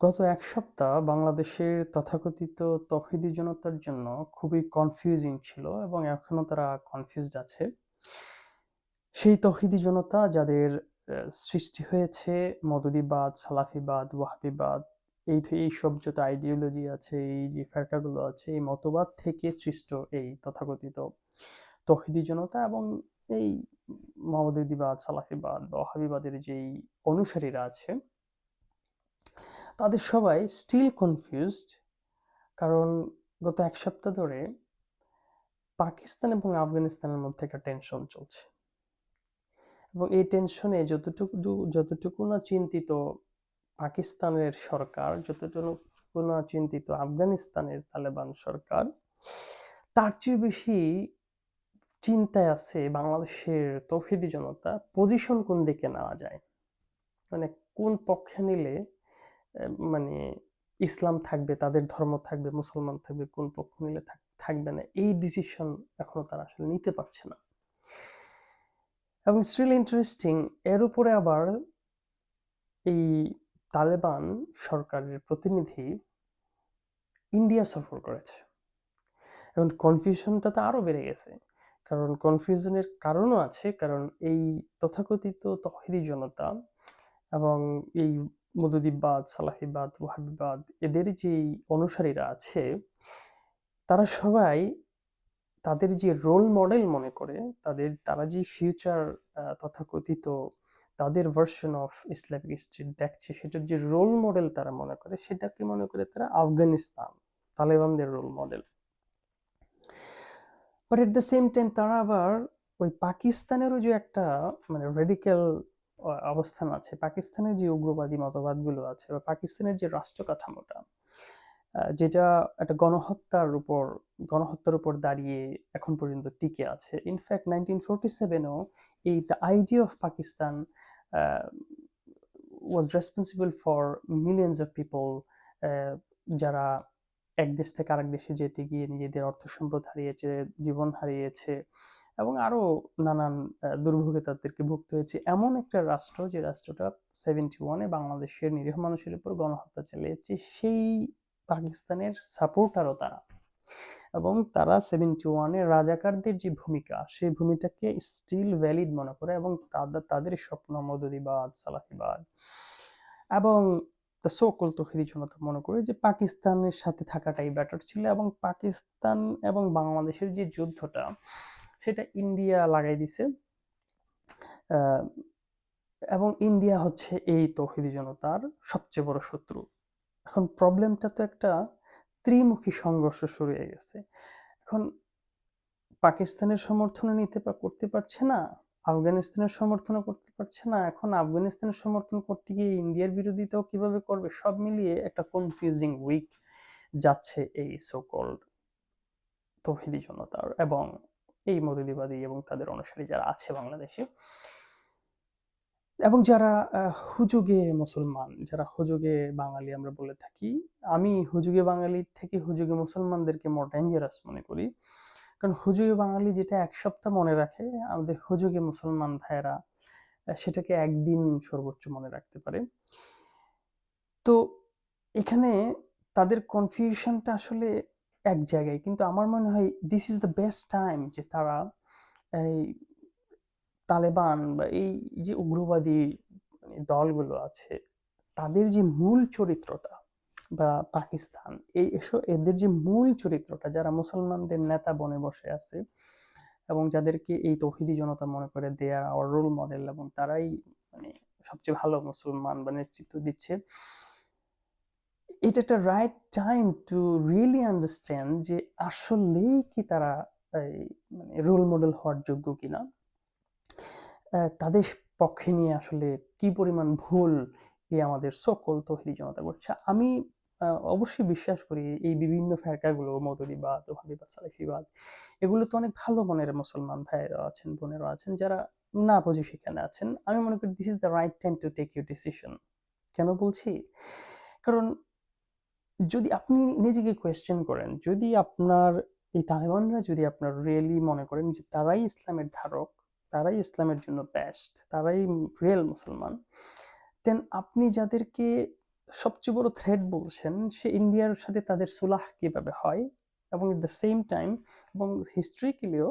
গত এক সপ্তাহ বাংলাদেশের তথাকথিত তৌহিদি জনতার জন্য খুবই কনফিউজিং ছিল এবং এখনও তারা কনফিউজড আছে। সেই তৌহিদি জনতা যাদের সৃষ্টি হয়েছে, মদদিবাদ, সালাফিবাদ, ওয়াহাবিবাদ, এই এই সব যত আইডিওলজি আছে, এই যে ফেরকাগুলো আছে, এই মতবাদ থেকে সৃষ্ট এই তথাকথিত তৌহিদি জনতা এবং এই মদদিবাদ, সালাফিবাদ ওয়াহাবিবাদের যেই অনুসারীরা আছে তাদের সবাই স্টিল কনফিউজড কারণ গত এক সপ্তাহ ধরে পাকিস্তান এবং আফগানিস্তানের মধ্যে একটা টেনশন চলছে। এবং এই টেনশনে যতটুকু যতটুকু না চিন্তিত পাকিস্তানের সরকার, যতটুকু না চিন্তিত আফগানিস্তানের তালেবান সরকার, তার চেয়ে বেশি চিন্তায় আছে বাংলাদেশের তৌহিদি জনতা পজিশন কোন দিকে নেওয়া যায়? মানে কোন পক্ষে নিলে মানে ইসলাম থাকবে, তাদের ধর্ম থাকবে, মুসলমান থাকবে, কোন পক্ষ নিলে থাক- থাকবে না, এই ডিসিশন এখনও তারা আসলে নিতে পারছে না। এবং স্টিল ইন্টারেস্টিং এর উপরে আবার এই তালেবান সরকারের প্রতিনিধি ইন্ডিয়া সফর করেছে। এবং কনফিউশনটা তো আরও বেড়ে গেছে। কারণ কনফিউশনের কারণও আছে, কারণ এই তথাকথিত তহিদি জনতা এবং এই মদুদিবাদ সালাহিবাদ, ওয়াহাবিবাদ এদের যে অনুসারীরা আছে, তারা সবাই তাদের যে রোল মডেল মনে করে, তাদের, তারা যে ফিউচার তথাকথিত তাদের ভার্সন অফ ইসলামিক স্টেট দেখছে, সেটার যে রোল মডেল তারা মনে করে, সেটাকে মনে করে তারা Afghanistan, তালেবানদের role model but at the same time তারা আবার ওই পাকিস্তানেরও যে একটা মানে রেডিক্যাল অবস্থান আছে। পাকিস্তানের যে উগ্রবাদী মতবাদগুলো আছে বা পাকিস্তানের যে রাষ্ট্র কাঠামোটা যেটা একটা গণহত্যার উপর গণহত্যার উপর দাঁড়িয়ে এখন পর্যন্ত টিকে আছে। ইনফ্যাক্ট নাইনটিন ফোরটি সেভেনও এই the idea of Pakistan was responsible for millions of people যারা এক দেশ থেকে আরেক দেশে যেতে গিয়ে নিজেদের অর্থ সম্পদ হারিয়েছে, জীবন হারিয়েছে এবং আরও নানান দুর্ভোগে তাদেরকে ভুগতে হয়েছে। এমন একটা রাষ্ট্র, যে রাষ্ট্রটা সেভেন্টি ওয়ানে বাংলাদেশের নিরীহ মানুষের উপর গণহত্যা চালিয়েছে, সেই পাকিস্তানের সাপোর্টারও তারা। এবং তারা সেভেন্টি ওয়ানে রাজাকারদের যে ভূমিকা, সেই ভূমিটাকে স্টিল ভ্যালিড মনে করে এবং তাদের তাদের স্বপ্ন মদদিবাদ, সালাফিবাদ এবং দ্য সোকল তহিদি জনতা মনে করে যে পাকিস্তানের সাথে থাকাটাই ব্যাটার ছিল এবং পাকিস্তান এবং বাংলাদেশের যে যুদ্ধটা সেটা ইন্ডিয়া লাগাই দিছে। এবং ইন্ডিয়া হচ্ছে এই তৌহিদি জনতার সবচেয়ে বড় শত্রু। এখন প্রবলেমটা তো একটা ত্রিমুখী সংঘর্ষ শুরু হয়ে গেছে। এখন পাকিস্তানের সমর্থনে নিতে করতে পারছে না, আফগানিস্তানের সমর্থন করতে পারছে না। এখন আফগানিস্তানের সমর্থন করতে গিয়ে ইন্ডিয়ার বিরোধিতাও কীভাবে করবে, সব মিলিয়ে একটা কনফিউজিং উইক যাচ্ছে এই সোকল্ড তৌহিদি জনতার। এবং এই মদুদিবাদী এবং তাদের অনুসারী যারা আছে বাংলাদেশে। এবং যারা হুজুগে মুসলমান, যারা হুজুগে বাঙালি আমরা বলে থাকি, আমি হুজুগে বাঙালির থেকে হুজুগে মুসলমানদেরকে মোর ডেঞ্জারাস মনে করি। কারণ হুজুগে বাঙালি যেটা এক সপ্তাহ মনে রাখে, আমাদের হুজুগে মুসলমান ভাইয়েরা সেটাকে একদিন সর্বোচ্চ মনে রাখতে পারে। তো এখানে তাদের কনফিউশনটা আসলে এক জায়গায়। কিন্তু আমার মনে হয় this is the best time যে তারা এই তালেবান বা এই যে উগ্রবাদী মানে দলগুলো আছে, তাদের যে মূল চরিত্রটা বা পাকিস্তান, এই এসব এদের যে মূল চরিত্রটা, যারা মুসলমানদের নেতা বনে বসে আছে এবং যাদেরকে এই তৌহিদি জনতা মনে করে দেয়া আর রোল মডেল এবং তারাই মানে সবচেয়ে ভালো মুসলমান বা নেতৃত্ব দিচ্ছে এটা একটা right time to really understand যে আসলেই কি তারা মানে রোল মডেল হওয়ার যোগ্য কিনা। তাদের পক্ষে নিয়ে আসলে কি পরিমাণ ভুল এই আমাদের সকল তৌহিদি জনতা করছে। আমি অবশ্যই বিশ্বাস করি এই বিভিন্ন ফেরকাগুলো মৌদুদিবাদ ওহাবিবাদ সালেফিবাদ, এগুলো তো অনেক ভালো মনের মুসলমান ভাইয়েরা আছেন, বোনেরা আছেন, যারা না বুঝে সেখানে আছেন। আমি মনে করি this is the right time to take your decision কেন বলছি? কারণ যদি আপনি নিজেকে কোয়েশ্চেন করেন, যদি আপনার, এই তালেবানরা যদি আপনার রিয়েলি মনে করেন যে তারাই ইসলামের ধারক, তারাই ইসলামের জন্য বেস্ট তারাই রিয়েল মুসলমান দেন আপনি যাদেরকে সবচেয়ে বড় থ্রেট বলছেন, সে ইন্ডিয়ার সাথে তাদের সুলাহ কীভাবে হয়? এবং এট দ্য সেম টাইম এবং হিস্ট্রিক্যালিও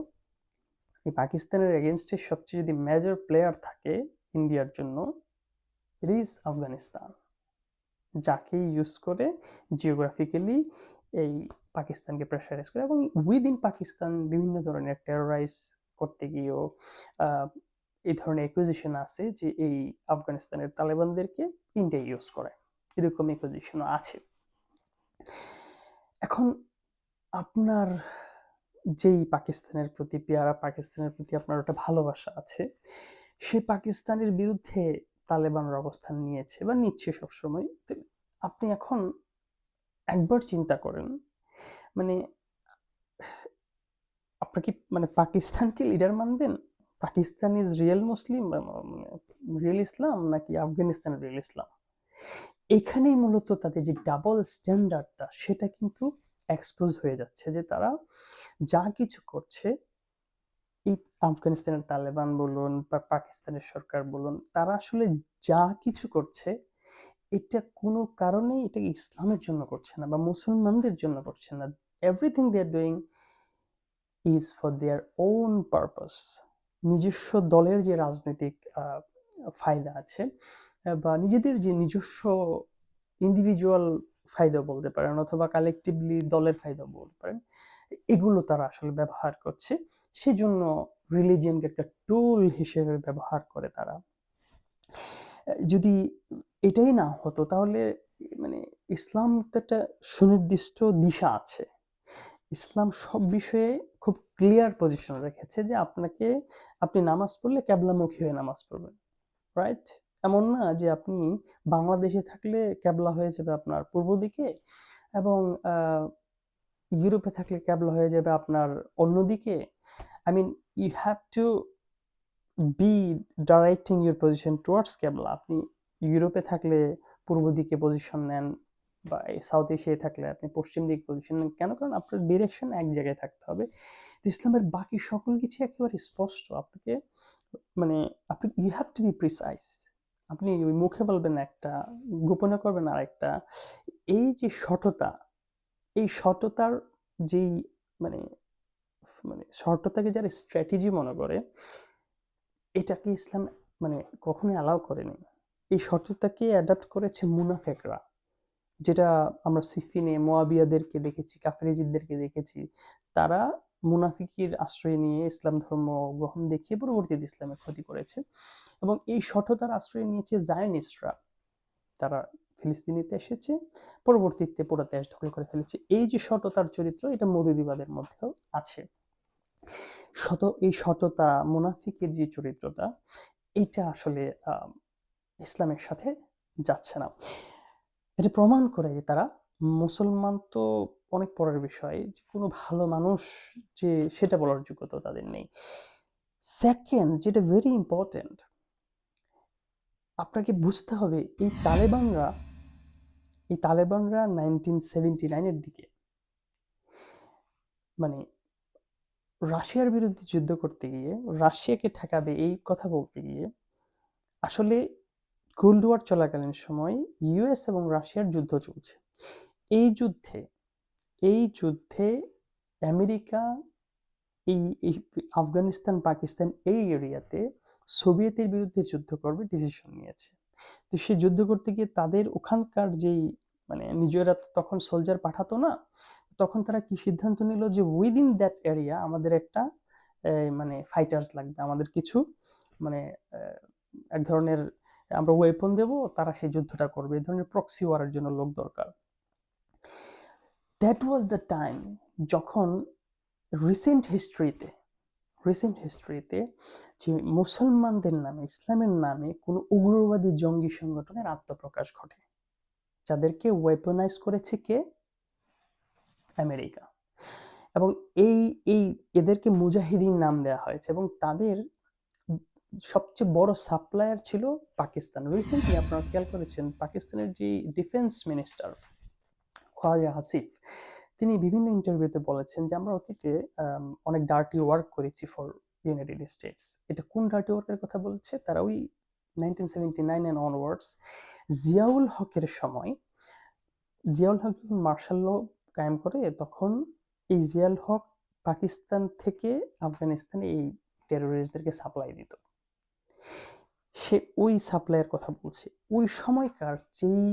এই পাকিস্তানের এগেনস্টে সবচেয়ে যদি মেজর প্লেয়ার থাকে ইন্ডিয়ার জন্য ইট ইজ আফগানিস্তান। যাকে ইউজ করে জিওগ্রাফিক্যালি এই পাকিস্তানকে প্রেশারাইজ করে এবং উইদিন পাকিস্তান বিভিন্ন ধরনের টেরোরাইজ করতে গিয়েও এই ধরনের অ্যাকুইজিশন আছে যে এই আফগানিস্তানের তালেবানদেরকে ইন্ডিয়া ইউজ করে। এরকম অ্যাকুইজিশনও আছে। এখন আপনার যেই পাকিস্তানের প্রতি পেয়ারা, পাকিস্তানের প্রতি আপনার ওটা ভালোবাসা আছে, সে পাকিস্তানের বিরুদ্ধে তালেবানরা অবস্থান নিয়েছে বা নিচ্ছে সবসময়। আপনি এখন একবার চিন্তা করেন মানে আপনার কি মানে পাকিস্তানকে লিডার মানবেন? Pakistan is real Muslim real Islam নাকি আফগানিস্তান রিয়েল ইসলাম? এখানেই মূলত তাদের যে ডাবল স্ট্যান্ডার্ডটা সেটা কিন্তু এক্সপোজ হয়ে যাচ্ছে যে তারা যা কিছু করছে এই আফগানিস্তানের তালেবান বলুন বা পাকিস্তানের সরকার বলুন, তারা আসলে যা কিছু করছে, এটা কোনো কারণেই এটা ইসলামের জন্য করছে না বা মুসলমানদের জন্য করছে না। Everything they are doing is for their own purpose নিজস্ব দলের যে রাজনৈতিক ফায়দা আছে বা নিজেদের যে নিজস্ব ইন্ডিভিজুয়াল ফায়দা বলতে পারেন অথবা কালেকটিভলি দলের ফায়দা বলতে পারেন, এগুলো তারা আসলে ব্যবহার করছে। সেজন্য রিলিজিয়নকে একটা টুল হিসেবে ব্যবহার করে তারা। যদি এটাই না হতো, তাহলে মানে ইসলাম তো একটা সুনির্দিষ্ট দিশা আছে। ইসলাম সব বিষয়ে খুব ক্লিয়ার পজিশন রেখেছে যে আপনাকে, আপনি নামাজ পড়লে ক্যাবলামুখী হয়ে নামাজ পড়বেন রাইট এমন না যে আপনি বাংলাদেশে থাকলে ক্যাবলা হয়ে যাবে আপনার পূর্ব দিকে এবং ইউরোপে থাকলে ক্যাবলা হয়ে যাবে আপনার অন্যদিকে? I mean you have to be directing your position towards qibla আপনি ইউরোপে থাকলে পূর্ব দিকে পজিশন নেন বা সাউথ এশিয়ায় থাকলে আপনি পশ্চিম দিকে পজিশন নেন কেন? কারণ আপনার ডিরেকশন এক জায়গায় থাকতে হবে। ইসলামের বাকি সকল কিছু একেবারে স্পষ্ট। আপনাকে মানে আপনি you have to be precise আপনি ওই মুখে বলবেন একটা, গোপনে করবেন আর একটা এই যে সততা এই সততার যেই মানে মানে সততাকে যারা স্ট্র্যাটেজি মনে করে, এটাকে ইসলাম মানে কখনোই অ্যালাউ করেনি। এই সততাকে অ্যাডাপ্ট করেছে মুনাফেকরা, যেটা আমরা সিফিনে মোয়াবিয়াদেরকে দেখেছি কাফেরিজিদদেরকে দেখেছি। তারা মুনাফিকির আশ্রয় নিয়ে ইসলাম ধর্ম গ্রহণ দেখিয়ে পরবর্তীতে ইসলামের ক্ষতি করেছে। এবং এই সঠতার আশ্রয় নিয়েছে জায়নিস্টরা, তারা ফিলিস্তিনিতে এসেছে, পরবর্তীতে পুরো দেশ দখল করে ফেলেছে। এই যে সততার চরিত্র, এটা মধুদিবাদের মধ্যেও আছে। শত, এই সততা, মুনাফিকের যে চরিত্রটা, এটা আসলে ইসলামের সাথে যাচ্ছে না। এটা প্রমাণ করে যে তারা মুসলমান তো অনেক পরের বিষয়, যে কোনো ভালো মানুষ যে, সেটা বলার যোগ্যতা তাদের নেই। সেকেন্ড যেটা ভেরি ইম্পর্টেন্ট আপনাকে বুঝতে হবে, এই তালেবানরা এই তালেবানরা নাইনটিন সেভেন্টি নাইনের দিকে। মানে রাশিয়ার বিরুদ্ধে যুদ্ধ করতে গিয়ে, রাশিয়াকে ঠেকাবে এই কথা বলতে গিয়ে, আসলে কোল্ড ওয়ার চলাকালীন সময় ইউএস এবং রাশিয়ার যুদ্ধ চলছে। এই যুদ্ধে এই যুদ্ধে আমেরিকা, এই আফগানিস্তান, পাকিস্তান এই এরিয়াতে সোভিয়েতের বিরুদ্ধে যুদ্ধ করবে ডিসিশন নিয়েছে। তো সে যুদ্ধ করতে গিয়ে তাদের ওখানকার যেই মানে নিজেরা তখন সোলজার পাঠাতো না, তখন তারা কি সিদ্ধান্ত নিল যে উইদিন দ্যাট এরিয়া আমাদের একটা মানে ফাইটার্স লাগবে, আমাদের কিছু মানে এক ধরনের আমরা ওয়েপন দেব, তারা সেই যুদ্ধটা করবে, এই ধরনের প্রক্সি ওয়ারের জন্য লোক দরকার। দ্যাট ওয়াজ দ্য টাইম যখন রিসেন্ট হিস্ট্রিতে রিসেন্ট হিস্ট্রিতে যে মুসলমানদের নামে, ইসলামের নামে কোনো উগ্রবাদী জঙ্গি সংগঠনের আত্মপ্রকাশ ঘটে। যাদেরকে ওয়েপনাইজ করেছে কে? আমেরিকা। এবং এই এই এদেরকে মুজাহিদিন নাম দেওয়া হয়েছে এবং তাদের সবচেয়ে বড় সাপ্লায়ার ছিল পাকিস্তান। রিসেন্টলি আপনারা খেয়াল করেছেন, পাকিস্তানের যে ডিফেন্স মিনিস্টার খোয়াজা হাসিফ তিনি বিভিন্ন ইন্টারভিউতে বলেছেন যে, আমরা অতীতে অনেক ডার্টি ওয়ার্ক করেছি ফর ইউনাইটেড স্টেটস এটা কোন ডার্টি ওয়ার্কের কথা বলছে? তারা ওই nineteen seventy nine and onwards Ziaul হকের সময়, জিয়াউল হক যখন মার্শাল ল কায়েম করে, তখন এই জিয়াউল হক পাকিস্তান থেকে আফগানিস্তানে এই টেরোরিস্টদেরকে সাপ্লাই দিত। সে ওই সাপ্লাইয়ের কথা বলছে। ওই সময়কার যেই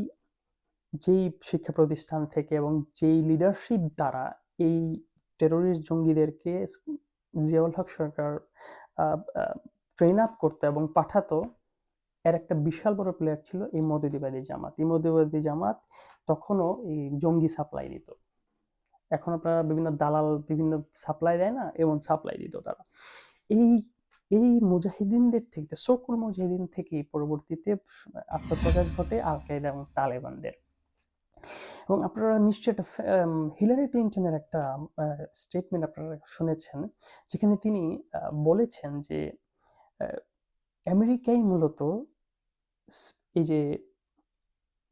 যেই শিক্ষা প্রতিষ্ঠান থেকে এবং যেই লিডারশিপ দ্বারা এই টেরোরিস্ট জঙ্গিদেরকে জিয়াউল হক সরকার ট্রেন আপ করতো এবং পাঠাতো, এর একটা বিশাল বড় প্লেয়ার ছিল এই মদুদিবাদী জামাত। এই মদুদিবাদী জামাত তখনও এই জঙ্গি সাপ্লাই দিত। এখন আপনারা বিভিন্ন দালাল বিভিন্ন সাপ্লাই দেয় না, এমন সাপ্লাই দিত তারা। এই এই মুজাহিদিনদের থেকে সকল মুজাহিদিন থেকে পরবর্তীতে আত্মপ্রকাশ ঘটে আল কায়দা এবং তালেবানদের। এবং আপনারা নিশ্চয়ই একটা হিলারি ক্লিন্টনের একটা স্টেটমেন্ট আপনারা শুনেছেন যেখানে তিনি বলেছেন যে আমেরিকাই মূলত এই যে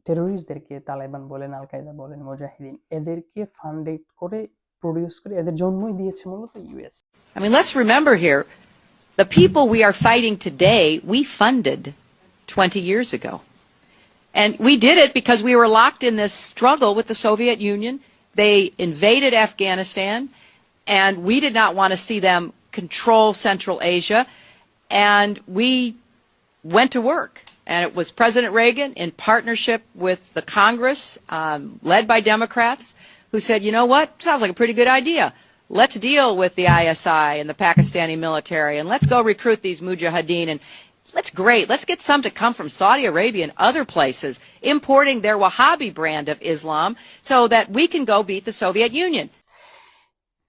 টেরোরিস্টদেরকে তালেবান বলেন আল কায়দা বলেন মুজাহিদিন এদেরকে ফান্ডেড করে প্রডিউস করে এদের জন্মই দিয়েছে মূলত US I mean, let's remember here, the people we are fighting today, we funded 20 years ago. And we did it because we were locked in this struggle with the Soviet Union. They invaded Afghanistan, and we did not want to see them control Central Asia. And we went to work. And it was President Reagan, in partnership with the Congress, um, led by Democrats, who said, you know what? Sounds like a pretty good idea. Let's deal with the ISI and the Pakistani military, and let's go recruit these mujahideen. And let's great. Let's get some to come from Saudi Arabia and other places, importing their Wahhabi brand of Islam so that we can go beat the Soviet Union.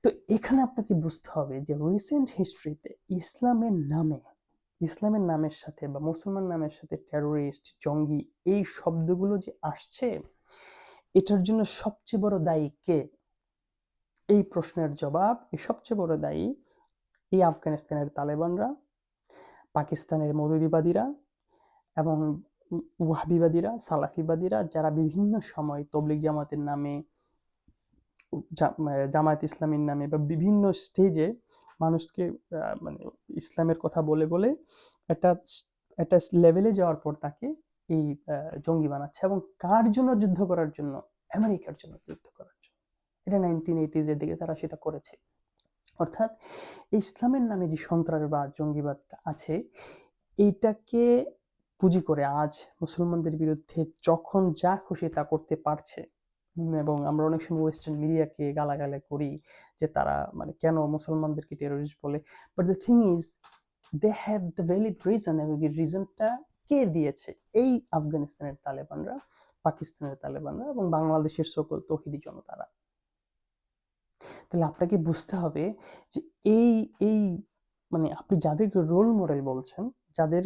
তো এখানে আপনাকে বুঝতে হবে যে recent হিস্ট্রিতে ইসলামের নামে ইসলামের নামের সাথে বা মুসলমান নামের সাথে টেরোরিস্ট জঙ্গি এই শব্দগুলো যে আসছে এটার জন্য সবচেয়ে বড় দায়ী কে এই প্রশ্নের জবাব এই সবচেয়ে বড় দায়ী এই আফগানিস্তানের তালেবানরা পাকিস্তানের মদুদিবাদীরা এবং ওয়াহাবিবাদীরা, সালাফিবাদীরা, যারা বিভিন্ন সময় তবলিক জামাতের নামে জামায়াত ইসলামীর নামে বা বিভিন্ন স্টেজে মানুষকে মানে ইসলামের কথা বলে বলে একটা একটা লেভেলে যাওয়ার পর তাকে এই জঙ্গি বানাচ্ছে এবং কার জন্য যুদ্ধ করার জন্য? আমেরিকার জন্য যুদ্ধ করার জন্য। এটা নাইনটিন এইটিজের দিকে তারা সেটা করেছে। অর্থাৎ ইসলামের নামে যে সন্ত্রাসবাদ জঙ্গিবাদটা আছে, এইটাকে পুঁজি করে আজ মুসলমানদের বিরুদ্ধে যখন যা খুশি তা করতে পারছে। এবং আমরা অনেক সময় ওয়েস্টার্ন মিডিয়াকে গালাগালে করি যে তারা মানে কেন মুসলমানদেরকে টেরোরিস্ট বলে? But the thing is they have the valid reason এবং এই রিজনটা কে দিয়েছে? এই আফগানিস্তানের তালেবানরা, পাকিস্তানের তালেবানরা এবং বাংলাদেশের সকল তহিদি জনতারা। তাহলে আপনাকে বুঝতে হবে যে এই এই মানে আপনি যাদেরকে রোল মডেল বলছেন, যাদের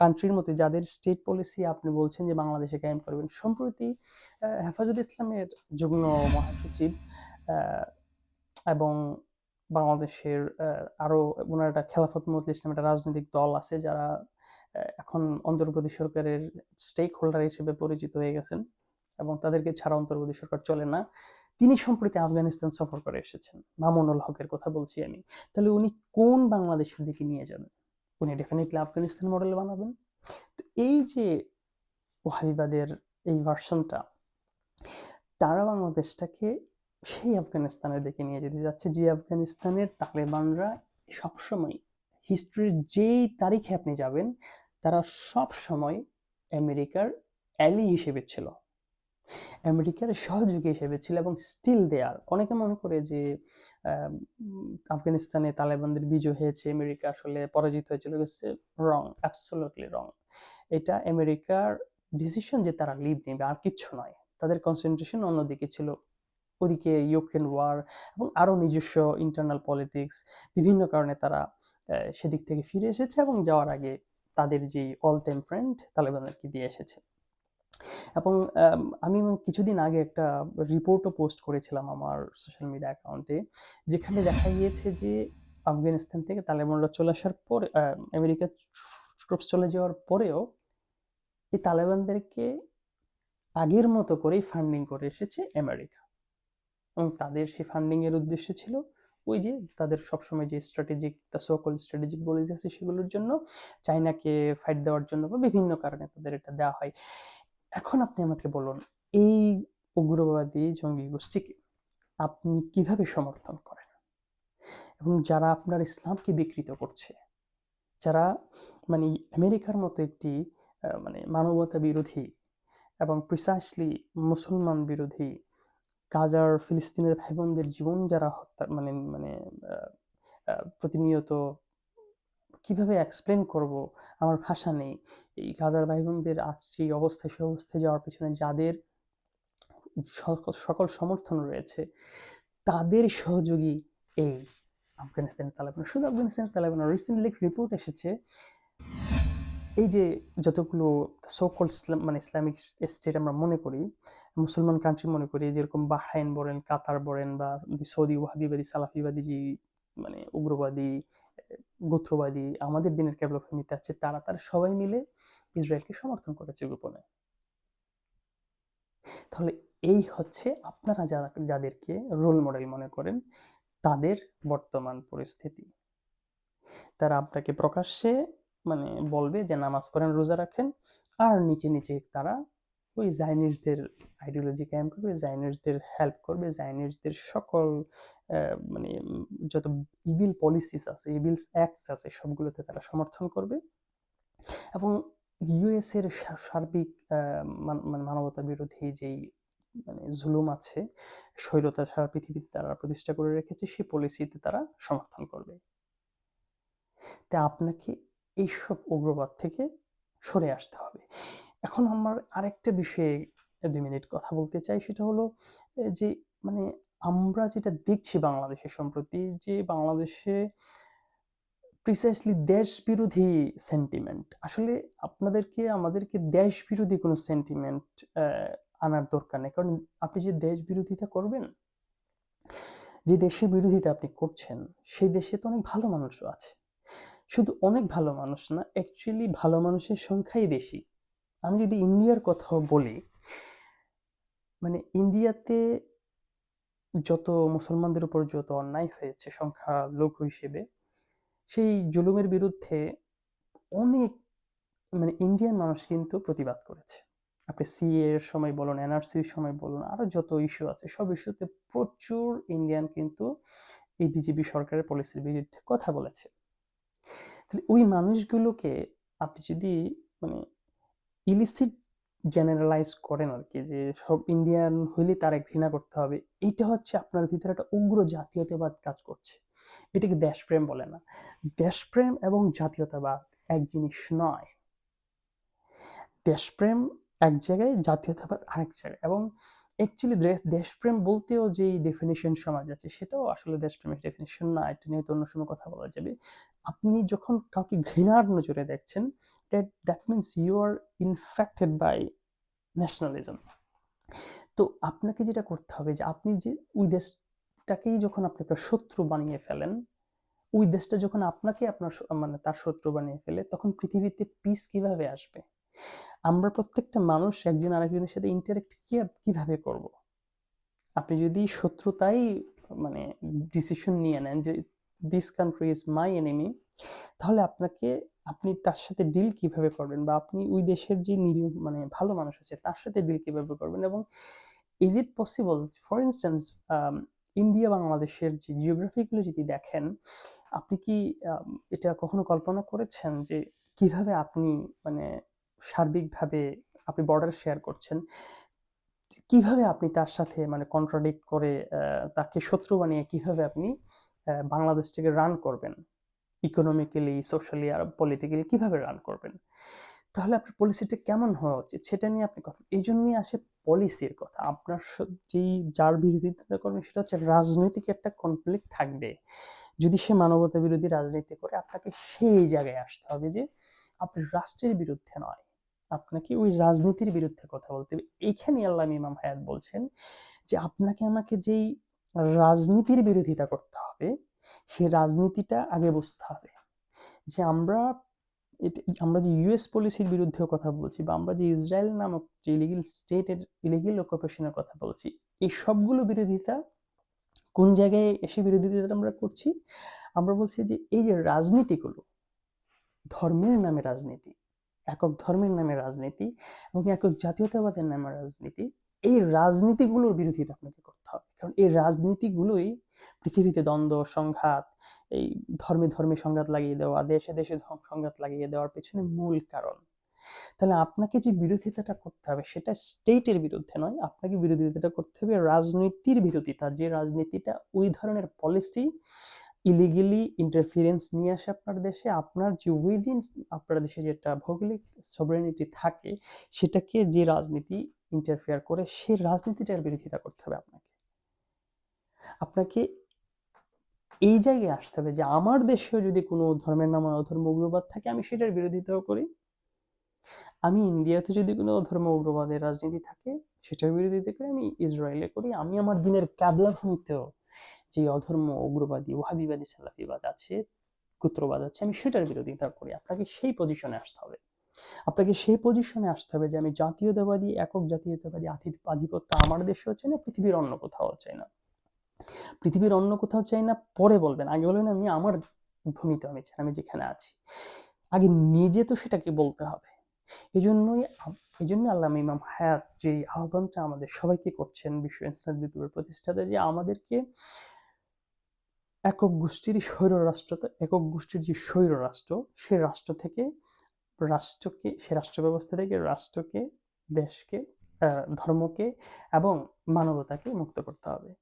কান্ট্রির মধ্যে, যাদের স্টেট পলিসি আপনি বলছেন যে বাংলাদেশে কায়েম করবেন, সম্প্রতি হেফাজুল ইসলামের যুগ্ম মহাসচিব এবং বাংলাদেশের আরও ওনার একটা খেলাফত মজলিস নামে একটা রাজনৈতিক দল আছে যারা এখন অন্তর্বর্তী সরকারের স্টেক হোল্ডার হিসেবে পরিচিত হয়ে গেছেন এবং তাদেরকে ছাড়া অন্তর্বর্তী সরকার চলে না। তিনি সম্প্রতি আফগানিস্তান সফর করে এসেছেন। মামুনুল হকের কথা বলছি আমি। তাহলে উনি কোন বাংলাদেশের দিকে নিয়ে যাবেন? উনি ডেফিনেটলি আফগানিস্তান মডেল বানাবেন। তো এই যে ওহাবিবাদের এই ভার্সনটা, তারা বাংলাদেশটাকে সেই আফগানিস্তানের দিকে নিয়ে যেতে যাচ্ছে, যে আফগানিস্তানের তালেবানরা সবসময় হিস্ট্রির যেই তারিখে আপনি যাবেন, তারা সব সময় আমেরিকার অ্যালি হিসেবে ছিল। আমেরিকার সহযোগী হিসেবে ছিল এবং স্টিল দেয়ার অনেকে মনে করে যে আফগানিস্তানে তালেবানদের বিজয় হয়েছে, আমেরিকা আসলে পরাজিত হয়েছিল রং অ্যাবসোলুটলি রং এটা আমেরিকার ডিসিশন যে তারা লিভ নেবে আর কিচ্ছু নয়। তাদের কনসেন্ট্রেশন অন্যদিকে ছিল। ওদিকে ইউক্রেন ওয়ার এবং আরও নিজস্ব ইন্টারনাল পলিটিক্স বিভিন্ন কারণে তারা সেদিক থেকে ফিরে এসেছে এবং যাওয়ার আগে তাদের যে অল টাইম ফ্রেন্ড তালেবানদেরকে দিয়ে এসেছে। এবং, আমি কিছুদিন আগে একটা রিপোর্টও পোস্ট করেছিলাম আমার সোশ্যাল মিডিয়া অ্যাকাউন্টে, যেখানে দেখা গিয়েছে যে আফগানিস্তান থেকে তালেবানরা চলে আসার পর আমেরিকা ট্রুপস চলে যাওয়ার পরেও এই তালেবানদেরকে আগের মতো করেই ফান্ডিং করে এসেছে আমেরিকা। এবং তাদের সেই ফান্ডিংয়ের উদ্দেশ্য ছিল ওই যে তাদের সবসময় যে স্ট্র্যাটেজিক দ্য সকল স্ট্র্যাটেজিক বলে আছে সেগুলোর জন্য চাইনাকে ফাইট দেওয়ার জন্য বা বিভিন্ন কারণে তাদের এটা দেওয়া হয়। এখন আপনি আমাকে বলুন, এই উগ্রবাদী জঙ্গি গোষ্ঠীকে আপনি কীভাবে সমর্থন করেন? এবং যারা আপনার ইসলামকে বিকৃত করছে, যারা মানে আমেরিকার মতো একটি মানে মানবতা বিরোধী এবং প্রিসাইসলি মুসলমান বিরোধী গাজার, ফিলিস্তিনের ভাই বোনদের জীবন যারা হত্যা মানে মানে প্রতিনিয়ত কীভাবে এক্সপ্লেন করব? আমার ভাষা নেই। এই গাজার ভাই বোনদের আজ সেই অবস্থায় সে অবস্থায় যাওয়ার পিছনে যাদের সকল সকল সমর্থন রয়েছে, তাদের সহযোগী এই আফগানিস্তানের তালেবান। শুধু আফগানিস্তানের তালেবান রিসেন্টলি রিপোর্ট এসেছে, এই যে যতগুলো সোকল ইসলাম মানে ইসলামিক স্টেট আমরা মনে করি, মুসলমান কান্ট্রি মনে করি, যেরকম বাহাইন বলেন কাতার বলেন, বা সৌদি ওয়াহাবিবাদী সালাফিবাদী যে মানে উগ্রবাদী গোত্রবাদী আমাদের দিনের কেবলভূমিতে আছে, তারা তারা সবাই মিলে ইসরায়েলকে সমর্থন করেছে গোপনে। তাহলে এই হচ্ছে আপনারা যারা, যাদেরকে রোল মডেল মনে করেন, তাদের বর্তমান পরিস্থিতি। তারা আপনাকে প্রকাশ্যে মানে বলবে যে নামাজ পড়েন, রোজা রাখেন, আর নিচে নিচে তারা ওই জাইনিসদের আইডিওলজি ক্যাম্প করবে জাইনিসদের হেল্প করবে জাইনিসদের সকল মানে যত ইবিল পলিসিস আছে ইবিল অ্যাক্টস আছে, সবগুলোতে তারা সমর্থন করবে। এবং ইউএস এর সার্বিক মানে মানবতা বিরোধী যেই মানে জুলুম আছে, স্বৈরতা সারা পৃথিবীতে তারা প্রতিষ্ঠা করে রেখেছে, সেই পলিসিতে তারা সমর্থন করবে। তা আপনাকে এইসব উগ্রবাদ থেকে সরে আসতে হবে। এখন আমার আরেকটা বিষয়ে দুই মিনিট কথা বলতে চাই, সেটা হলো যে মানে আমরা যেটা দেখছি বাংলাদেশে সম্প্রতি, যে বাংলাদেশে প্রিসাইসলি দেশ বিরোধী সেন্টিমেন্ট আসলে আপনাদেরকে, আমাদেরকে দেশ বিরোধী কোনো সেন্টিমেন্ট আনার দরকার নেই। কারণ আপনি যে দেশ বিরোধিতা করবেন, যে দেশের বিরোধিতা আপনি করছেন, সেই দেশে তো অনেক ভালো মানুষও আছে। শুধু অনেক ভালো মানুষ না অ্যাকচুয়ালি ভালো মানুষের সংখ্যাই বেশি। আমি যদি ইন্ডিয়ার কথা বলি মানে ইন্ডিয়াতে যত মুসলমানদের উপর যত অন্যায় হয়েছে, সংখ্যা লোক হিসেবে, সেই জুলুমের বিরুদ্ধে অনেক মানে ইন্ডিয়ান মানুষ কিন্তু প্রতিবাদ করেছে। আপনি সিএ এর সময় বলুন এনআরসির সময় বলুন, আরও যত ইস্যু আছে, সব ইস্যুতে প্রচুর ইন্ডিয়ান কিন্তু এই বিজেপি সরকারের পলিসির বিরুদ্ধে কথা বলেছে। তাহলে ওই মানুষগুলোকে আপনি যদি মানে ইলিসিট জেনারেলাইজ করেন আর কি যে সব ইন্ডিয়ান হইলে তারা ঘৃণা করতে হবে। এইটা হচ্ছে আপনার ভিতরে একটা উগ্র জাতীয়তাবাদ কাজ করছে। এটাকে দেশপ্রেম বলে না। দেশপ্রেম এবং জাতীয়তাবাদ এক জিনিস নয়। দেশপ্রেম এক জায়গায়, জাতীয়তাবাদ আরেক জায়গায়। এবং অ্যাকচুয়ালি দেশপ্রেম বলতেও যে ডেফিনেশন সমাজ আছে, সেটাও আসলে দেশপ্রেমের ডেফিনেশন না। এটা নিয়ে তো অন্য সময় কথা বলা যাবে। আপনি যখন কাউকে ঘৃণার নজরে দেখছেন that that means you are infected by nationalism তো আপনাকে যেটা করতে হবে যে আপনি যে ওই দেশটাকেই যখন আপনি আপনার শত্রু বানিয়ে ফেলেন, ওই দেশটা যখন আপনাকে আপনার মানে তার শত্রু বানিয়ে ফেলে, তখন পৃথিবীতে পিস কীভাবে আসবে? আমরা প্রত্যেকটা মানুষ একজন আরেকজনের সাথে ইন্টারেক্ট কীভাবে করব? আপনি যদি শত্রুতাই মানে ডিসিশন নিয়ে নেন যে this country is my enemy তাহলে আপনাকে, আপনি তার সাথে ডিল কীভাবে করবেন? বা আপনি ওই দেশের যে নিরীহ মানে ভালো মানুষ আছে, তার সাথে ডিল কীভাবে করবেন? এবং is it possible for instance India বাংলাদেশের যে জিওগ্রাফিগুলো যদি দেখেন, আপনি কি এটা কখনো কল্পনা করেছেন যে কীভাবে আপনি মানে সার্বিকভাবে আপনি বর্ডার শেয়ার করছেন? কীভাবে আপনি তার সাথে মানে কন্ট্রাডিক্ট করে তাকে শত্রু বানিয়ে কীভাবে আপনি আহ, বাংলাদেশটাকে রান করবেন ইকোনমিক্যালি সোশ্যালি আর পলিটিক্যালি কীভাবে রান করবেন? তাহলে আপনার পলিসিটা কেমন হওয়া উচিত? সেটা নিয়ে আপনি কথা এই জন্যই আসে পলিসির কথা। আপনার যেই যার বিরোধিতা করবেন সেটা হচ্ছে রাজনৈতিক একটা কনফ্লিক্ট থাকবে। যদি সে মানবতা বিরোধী রাজনীতি করে আপনাকে সেই জায়গায় আসতে হবে যে আপনি রাষ্ট্রের বিরুদ্ধে নয়। আপনাকে ওই রাজনীতির বিরুদ্ধে কথা বলতে হবে। এইখানে আল্লাহ ইমাম হায়াত বলছেন যে আপনাকে আমাকে যেই রাজনীতির বিরোধিতা করতে হবে, সেই রাজনীতিটা আগে বুঝতে হবে। যে আমরা আমরা যে ইউএস পলিসির বিরুদ্ধেও কথা বলছি বা আমরা যে ইসরায়েল নামক যে ইলিগেল স্টেটের ইলিগেল অকুপেশনের কথা বলছি, এই সবগুলো বিরোধিতা কোন জায়গায় এসে বিরোধিতা আমরা করছি? আমরা বলছি যে এই যে রাজনীতিগুলো, ধর্মের নামে রাজনীতি, একক ধর্মের নামে রাজনীতি এবং একক জাতীয়তাবাদের নামে রাজনীতি এই রাজনীতিগুলোর বিরোধিতা আপনাকে করতে হবে। কারণ এই রাজনীতিগুলোই পৃথিবীতে দ্বন্দ্ব, সংঘাত, এই ধর্মে ধর্মে সংঘাত লাগিয়ে দেওয়া, দেশে দেশে সংঘাত লাগিয়ে দেওয়ার পেছনে মূল কারণ। তাহলে আপনাকে যে বিরোধিতাটা করতে হবে সেটা স্টেটের বিরুদ্ধে নয়, আপনাকে বিরোধিতাটা করতে হবে রাজনীতির বিরোধিতা। যে রাজনীতিটা ওই ধরনের পলিসি ইলিগেলি ইন্টারফিয়ারেন্স নিয়ে আসে আপনার দেশে, আপনার যে উইদিন আপনার দেশে যেটা ভৌগোলিক সবরেনিটি থাকে, সেটাকে যে রাজনীতি ইন্টারফেয়ার করে সেই রাজনীতিটার বিরোধিতা করতে হবে আপনাকে। আপনাকে এই জায়গায় আসতে হবে যে আমার দেশেও যদি কোনো ধর্মের নামে অধর্ম উগ্রবাদ থাকে, আমি সেটার বিরোধিতাও করি। আমি ইন্ডিয়াতে যদি কোনো ধর্ম উগ্রবাদের রাজনীতি থাকে, সেটার বিরোধিতা করি, আমি ইসরায়েলে করি, আমি আমার দিনের ক্যাবলা ভূমিতেও যে অধর্ম উগ্রবাদী ওহাবিবাদী সালাফিবাদ আছে গোত্রবাদ আছে, আমি সেটার বিরোধিতা করি। আপনাকে সেই পজিশনে আসতে হবে। আপনাকে সেই পজিশনে আসতে হবে যে আমি জাতীয়তাবাদী, একক জাতীয়তাবাদী আধি- আধিপত্য আমার দেশেও চাই না, পৃথিবীর অন্য কোথাও চাই না। পৃথিবীর অন্য কোথাও চাই না, পরে বলবেন। আগে বলবেন আমি আমার ভূমিতে আমি চাই আমি যেখানে আছি। আগে নিজে তো সেটাকে বলতে হবে। এই জন্যই এই জন্য আল্লাহ ইমাম হায়াত যে আহ্বানটা আমাদের সবাইকে করছেন, বিশ্ব ইসলাম বিপ্লবের প্রতিষ্ঠাতা, যে আমাদেরকে একক গোষ্ঠীর স্বৈর রাষ্ট্র একক গোষ্ঠীর যে স্বৈর রাষ্ট্র সে রাষ্ট্র থেকে রাষ্ট্রকে, সে রাষ্ট্র ব্যবস্থা থেকে রাষ্ট্রকে, দেশকে ধর্মকে এবং মানবতাকে মুক্ত করতে হবে।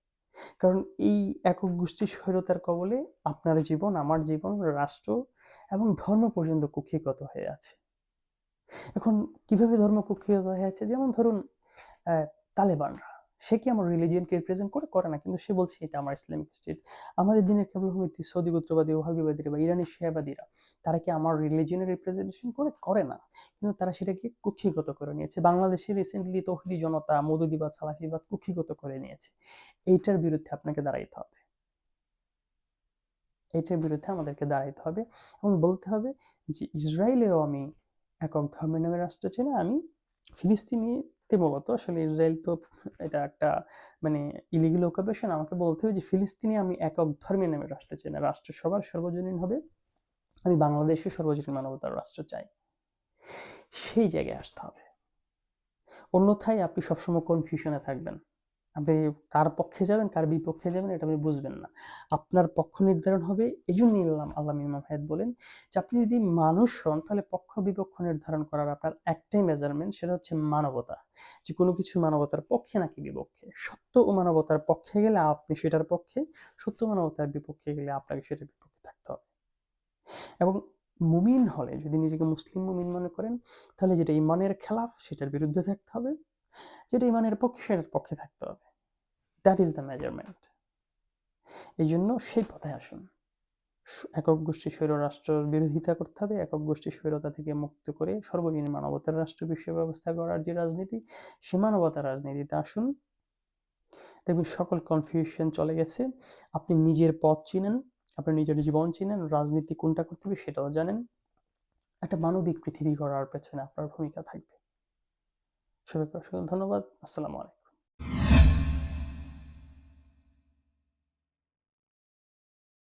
কারণ এই একক গোষ্ঠীর স্বৈরতার কবলে আপনার জীবন, আমার জীবন, রাষ্ট্র এবং ধর্ম পর্যন্ত কুক্ষিগত হয়ে আছে। এখন কীভাবে ধর্ম কুক্ষিগত হয়ে আছে? যেমন ধরুন তালেবানরা। সে কি আমার রিলিজিয়নকে রিপ্রেজেন্ট করে? করে না, কিন্তু সে বলছে এটা আমার ইসলামিক স্টেট আমাদের দিনের কেবল হইতে সৌদি গোত্রবাদী, ওহাবিবাদীরা বা ইরানি শেয়াবাদীরা, তারা কি আমার রিলিজিয়নের রিপ্রেজেন্টেশন করে? করে না। কিন্তু তারা সেটাকে কুক্ষিগত করে নিয়েছে। বাংলাদেশে রিসেন্টলি তৌহিদি জনতা মধুদিবাদ সালাফিবাদ কুক্ষিগত করে নিয়েছে। এইটার বিরুদ্ধে আপনাকে দাঁড়াইতে হবে। এইটার বিরুদ্ধে আমাদেরকে দাঁড়াইতে হবে এবং বলতে হবে যে ইসরায়েলেও আমি একক ধর্মের নামে রাষ্ট্র না, আমি ফিলিস্তিনিতে মূলত আসলে ইসরায়েল তো এটা একটা মানে ইলিগেল অকুপেশন আমাকে বলতে হবে যে ফিলিস্তিনি আমি একক ধর্মে নামে রাষ্ট্র চাই না, রাষ্ট্র সবার সর্বজনীন হবে। আমি বাংলাদেশের সর্বজনীন মানবতার রাষ্ট্র চাই। সেই জায়গায় আসতে হবে। অন্যথায় আপনি সবসময় কনফিউশনে থাকবেন। আপনি কার পক্ষে যাবেন, কার বিপক্ষে যাবেন, এটা আপনি বুঝবেন না। আপনার পক্ষ নির্ধারণ হবে এই জন্যই আল্লাহ আল্লাহ ইমাম হায়াত বলেন যে আপনি যদি মানুষ হন, তাহলে পক্ষ বিপক্ষ নির্ধারণ করার আপনার একটাই মেজারমেন্ট সেটা হচ্ছে মানবতা। যে কোনো কিছু মানবতার পক্ষে নাকি বিপক্ষে। সত্য ও মানবতার পক্ষে গেলে আপনি সেটার পক্ষে, সত্য মানবতার বিপক্ষে গেলে আপনাকে সেটার বিপক্ষে থাকতে হবে। এবং মুমিন হলে, যদি নিজেকে মুসলিম মুমিন মনে করেন, তাহলে যেটা ইমানের খেলাফ, সেটার বিরুদ্ধে থাকতে হবে। যেটা ইমানের পক্ষে, সেটার পক্ষে থাকতে হবে। দ্যাট ইজ দ্য মেজারমেন্ট এই জন্য সেই পথে আসুন। একক গোষ্ঠী স্বৈর রাষ্ট্রের বিরোধিতা করতে হবে। একক গোষ্ঠী স্বৈরতা থেকে মুক্ত করে সর্বজনীন মানবতার রাষ্ট্র বিশ্ব ব্যবস্থা করার যে রাজনীতি, সে মানবতার রাজনীতিতে আসুন। দেখবেন সকল কনফিউশন চলে গেছে। আপনি নিজের পথ চিনেন আপনি নিজের জীবন চিনেন, রাজনীতি কোনটা করতে হবে সেটাও জানেন। একটা মানবিক পৃথিবী গড়ার পেছনে আপনার ভূমিকা থাকবে। সবাইকে অসংখ্য ধন্যবাদ। আসসালামু আলাইকুম।